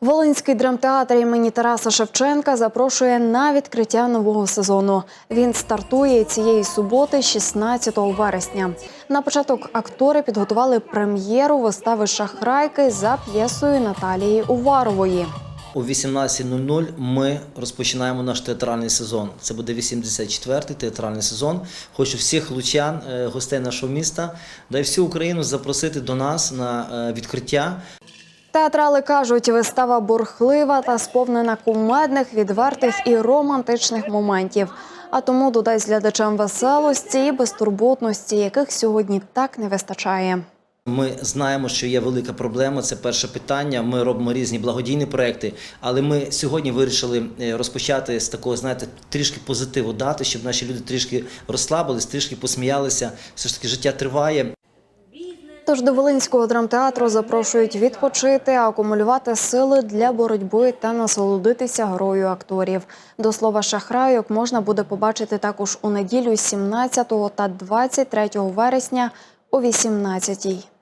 Волинський драмтеатр імені Тараса Шевченка запрошує на відкриття нового сезону. Він стартує цієї суботи, 16 вересня. На початок актори підготували прем'єру вистави Шахрайки за п'єсою Наталії Уварової. О 18.00 ми розпочинаємо наш театральний сезон. Це буде 84-й театральний сезон. Хочу всіх лучан, е, гостей нашого міста, да й всю Україну запросити до нас на е, відкриття. Театрали кажуть, вистава бурхлива та сповнена кумедних, відвертих і романтичних моментів. А тому додасть глядачам веселості і безтурботності, яких сьогодні так не вистачає. Ми знаємо, що є велика проблема. Це перше питання. Ми робимо різні благодійні проекти, але ми сьогодні вирішили е, розпочати з такого, знаєте, трішки позитиву дати, щоб наші люди трішки розслабились, трішки посміялися. Все ж таки життя триває. Тож до Волинського драмтеатру запрошують відпочити, акумулювати сили для боротьби та насолодитися грою акторів. До слова шахрайок можна буде побачити також у неділю 17 та 23 вересня о 18-й.